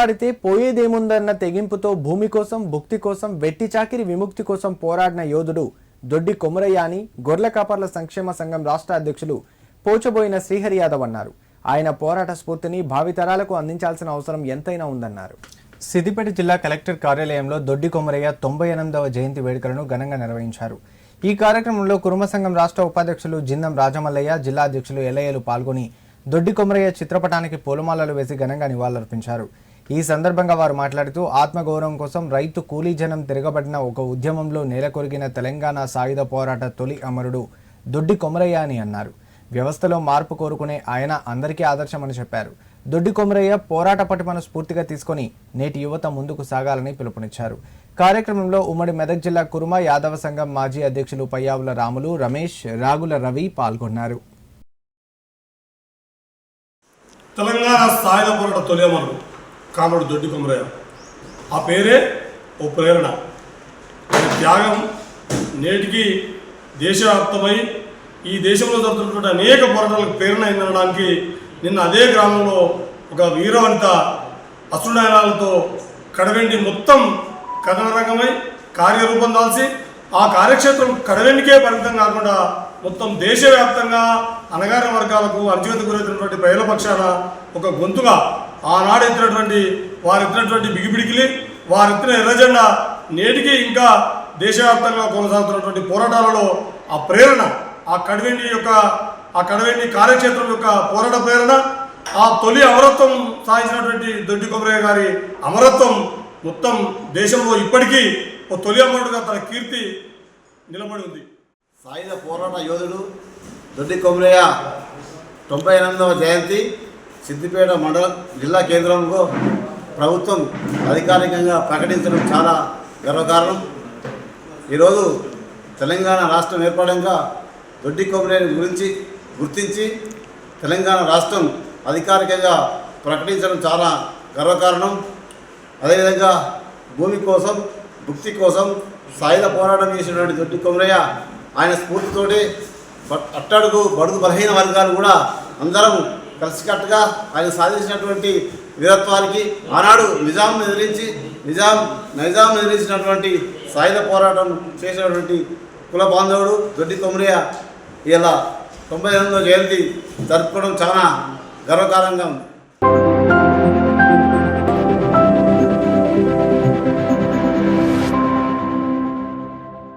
పోరాడితే పోయేదేముందన్న తెగింపుతో భూమి కోసం భుక్తి కోసం వెట్టి చాకిరి విముక్తి కోసం పోరాడిన యోధుడు దొడ్డి కొమరయ్య అని గొర్రెల కాపర్ల సంక్షేమ సంఘం రాష్ట్ర అధ్యక్షులు పోచబోయిన శ్రీహరి యాదవ్ అన్నారు. ఆయన పోరాట స్ఫూర్తిని భావితరాలకు అందించాల్సిన అవసరం ఎంతైనా ఉందన్నారు. సిద్దిపేట జిల్లా కలెక్టర్ కార్యాలయంలో దొడ్డి కొమరయ్య తొంభై ఎనిమిదవ జయంతి వేడుకలను ఘనంగా నిర్వహించారు. ఈ కార్యక్రమంలో కురుమ సంఘం రాష్ట్ర ఉపాధ్యక్షులు జిందం రాజమల్లయ్య జిల్లా అధ్యక్షులు ఎల్లయ్యలు పాల్గొని దొడ్డి కొమరయ్య చిత్రపటానికి పూలమాలలు వేసి ఘనంగా నివాళులర్పించారు. ఈ సందర్భంగా వారు మాట్లాడుతూ ఆత్మగౌరవం కోసం రైతు కూలీ జనం తిరగబడిన ఒక ఉద్యమంలో నేలకొరిగిన తెలంగాణ సాయుధ పోరాట తొలి అమరుడు దొడ్డి కొమరయ్య అని అన్నారు. వ్యవస్థలో మార్పు కోరుకునే ఆయన అందరికీ ఆదర్శమని చెప్పారు. దొడ్డి కొమరయ్య పోరాట పటిమను స్ఫూర్తిగా తీసుకొని నేటి యువత ముందుకు సాగాలని పిలుపునిచ్చారు. కార్యక్రమంలో ఉమ్మడి మెదక్ జిల్లా కురుమ యాదవ సంఘం మాజీ అధ్యక్షులు పయ్యావుల రాములు రమేష్ రాగుల రవి పాల్గొన్నారు. తెలంగాణ సాయుధ పోరాట తొలియమరు కామడు దొడ్డి కొమరయ్య. ఆ పేరే ఓ ప్రేరణ. త్యాగం నేటికి దేశవ్యాప్తమై ఈ దేశంలో జరుగుతున్నటువంటి అనేక పోరాటాలకు ప్రేరణ అయిందనడానికి నిన్న అదే గ్రామంలో ఒక వీరవంత అసుడాయనాలతో కడవెండి మొత్తం కథన రంగమై కార్యరూపం దాల్చి ఆ కార్యక్షేత్రం కడవెండికే పరిమితం కాకుండా మొత్తం దేశవ్యాప్తంగా అనగారిన వర్గాలకు అర్జీవత గురైనటువంటి ప్రజల పక్షాన ఒక గొంతుగా ఆనాడు ఎత్తినటువంటి వారు ఎత్తినటువంటి బిగిబిడికిలి వారు ఎత్తిన ఎర్రజెండా నేటికి ఇంకా దేశవ్యాప్తంగా కొనసాగుతున్నటువంటి పోరాటాలలో ఆ ప్రేరణ ఆ కడవెండి యొక్క ఆ కడవెండి కార్యక్షేత్రం యొక్క పోరాట ప్రేరణ ఆ తొలి అమరత్వం సాధించినటువంటి దొడ్డి కొబ్బరయ్య గారి అమరత్వం మొత్తం దేశంలో ఇప్పటికీ ఓ తొలి అమరుడుగా తన కీర్తి నిలబడి ఉంది. సాయుధ పోరాట యోధుడు దొడ్డి కొమరయ్య తొంభై ఎనిమిదవ జయంతి సిద్దిపేట మండలం జిల్లా కేంద్రంలో ప్రభుత్వం అధికారికంగా ప్రకటించడం చాలా గర్వకారణం. ఈరోజు తెలంగాణ రాష్ట్రం ఏర్పడంగా దొడ్డి కొమరయ్య గురించి గుర్తించి తెలంగాణ రాష్ట్రం అధికారికంగా ప్రకటించడం చాలా గర్వకారణం. అదేవిధంగా భూమి కోసం భుక్తి కోసం సాయుధ పోరాటం చేసినటువంటి దొడ్డి కొమరయ్య ఆయన స్ఫూర్తితోటి అట్టడుగు బడుగు బలహీన వర్గాలు కూడా అందరం కలిసికట్టుగా ఆయన సాధించినటువంటి వీరత్వానికి ఆనాడు నిజాం ఎదిరించి నిజాం నైజాం ఎదిరించినటువంటి సాయుధ పోరాటం చేసినటువంటి కుల బాంధవుడు దొడ్డి కొమరయ్య. ఇలా తొంభై ఎనిమిదో జయంతి జరుపుకోవడం చాలా గర్వకారంగా ఉంది.